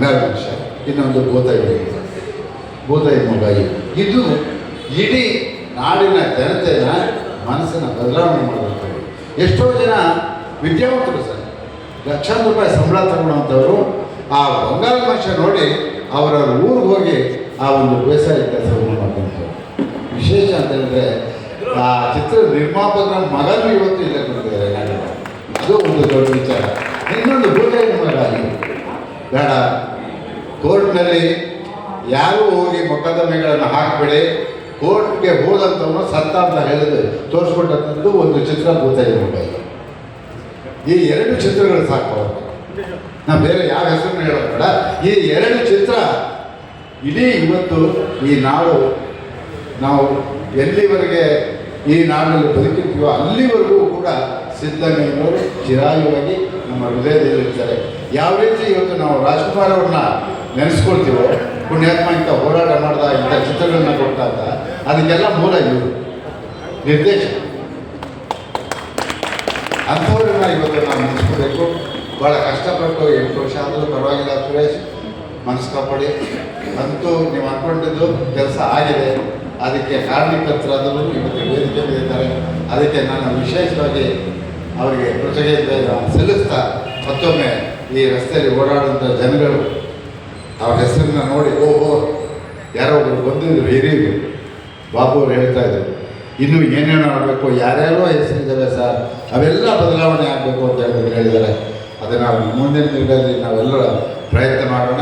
ಮನುಷ್ಯ ಇನ್ನೊಂದು ಭೂತಾಯಿ ಭೂತಾಯಿ ಮಗ ಇದು. ಇಡೀ ನಾಡಿನ ಜನತೆಯ ಮನಸ್ಸನ್ನು ಬದಲಾವಣೆ ಮಾಡುವಂಥವ್ರು ಎಷ್ಟೋ ಜನ ವಿದ್ಯಾವಂತರು ಸರ್, ಲಕ್ಷಾಂತರ ರೂಪಾಯಿ ಸಂಬಳ ತಗೊಳ್ಳುವಂಥವ್ರು ಆ ಬಂಗಾಳ ಭಾಷೆ ನೋಡಿ ಅವರ ಊರಿಗೆ ಹೋಗಿ ಆ ಒಂದು ಬೇಸಾಯ ಕೆಲಸವನ್ನು ಮಾಡುವಂಥವ್ರು ವಿಶೇಷ ಅಂತ ಹೇಳಿದ್ರೆ ಆ ಚಿತ್ರ ನಿರ್ಮಾಪಕರ ಮಗನೂ ಇವತ್ತು ಇಲ್ಲ ಕೊಡ್ತಾರೆ ಅದು ಒಂದು ದೊಡ್ಡ ವಿಚಾರ. ಇನ್ನೊಂದು ಭೂತಾಯಿ ಮಗ. ಬೇಡ. ಕೋರ್ಟ್ನಲ್ಲಿ ಯಾರೂ ಹೋಗಿ ಮೊಕದ್ದಮೆಗಳನ್ನು ಹಾಕಬೇಡಿ. ಕೋರ್ಟ್ಗೆ ಹೋದಂಥವನು ಸತ್ತ ಅಂತ ಹೇಳಿದ್ರೆ ತೋರಿಸ್ಕೊಟ್ಟಂಥದ್ದು ಒಂದು ಚಿತ್ರ ಭೂತಾಯಿ ಮೊಬೈಲ್ ಈ ಎರಡು ಚಿತ್ರಗಳು ಸಾಕು ನಾ ಬೇರೆ ಯಾವ ಹೆಸರನ್ನು ಹೇಳೋದು ಈ ಎರಡು ಚಿತ್ರ ಇಡೀ ಇವತ್ತು, ಈ ನಾಡು ನಾವು ಎಲ್ಲಿವರೆಗೆ ಈ ನಾಡಿನಲ್ಲಿ ಬದುಕಿರ್ತೀವೋ ಅಲ್ಲಿವರೆಗೂ ಕೂಡ ಸಿದ್ಧಗಂಗೆಯವರು ಚಿರಾಯುವಾಗಿ ನಮ್ಮ ಹೃದಯದಲ್ಲಿರ್ತಾರೆ ಯಾವ ರೀತಿ ಇವತ್ತು ನಾವು ರಾಜ್ಕುಮಾರ್ ಅವ್ರನ್ನ ನೆನೆಸ್ಕೊಳ್ತೀವೋ? ಪುಣ್ಯಾತ್ಮ ಇಂಥ ಹೋರಾಟ ಮಾಡ್ದ, ಇಂಥ ಚಿತ್ರಗಳನ್ನ ಕೊಟ್ಟಾಗ ಅದಕ್ಕೆಲ್ಲ ಮೂಲ ಇವರು. ನಿರ್ದೇಶಕ. ಅಂಥವ್ರನ್ನ ಇವತ್ತು ನಾವು ನೆನೆಸ್ಕೋಬೇಕು. ಭಾಳ ಕಷ್ಟಪಟ್ಟು ಎಂಟು ವರ್ಷ ಆದರೂ ಪರವಾಗಿಲ್ಲ ಸುರೇಶ್. ಮನಸ್ಸು ಕಾಪಾಡಿ. ಅಂತೂ ನೀವು ಅಂದ್ಕೊಂಡಿದ್ದು ಕೆಲಸ ಆಗಿದೆ. ಅದಕ್ಕೆ ಕಾರಣಕರ್ತರಾದರೂ ಇವತ್ತು ವೇದಿಕೆ ಇದ್ದಾರೆ. ಅದಕ್ಕೆ ನಾನು ವಿಶೇಷವಾಗಿ ಅವರಿಗೆ ಕೃತಜ್ಞತೆ ಸಲ್ಲಿಸ್ತಾ ಮತ್ತೊಮ್ಮೆ ಈ ರಸ್ತೆಯಲ್ಲಿ ಓಡಾಡುವಂಥ ಜನಗಳು ಅವ್ರ ಹೆಸರನ್ನ ನೋಡಿ ಓಹೋ ಯಾರೋ ಒಬ್ರು ಬಂದಿದ್ರು ಹಿರಿಯರು ಬಾಬು ಅವ್ರು ಹೇಳ್ತಾ ಇದ್ರು, ಇನ್ನೂ ಏನೇನು ಆಗಬೇಕು? ಯಾರ್ಯಾರೋ ಹೆಸರಿದ್ದಾವೆ ಸರ್? ಅವೆಲ್ಲ ಬದಲಾವಣೆ ಆಗಬೇಕು ಅಂತ ಹೇಳಿದ್ರು ಹೇಳಿದ್ದಾರೆ ಅದನ್ನು ಮುಂದಿನ ದಿನಗಳಲ್ಲಿ ನಾವೆಲ್ಲರೂ ಪ್ರಯತ್ನ ಮಾಡೋಣ.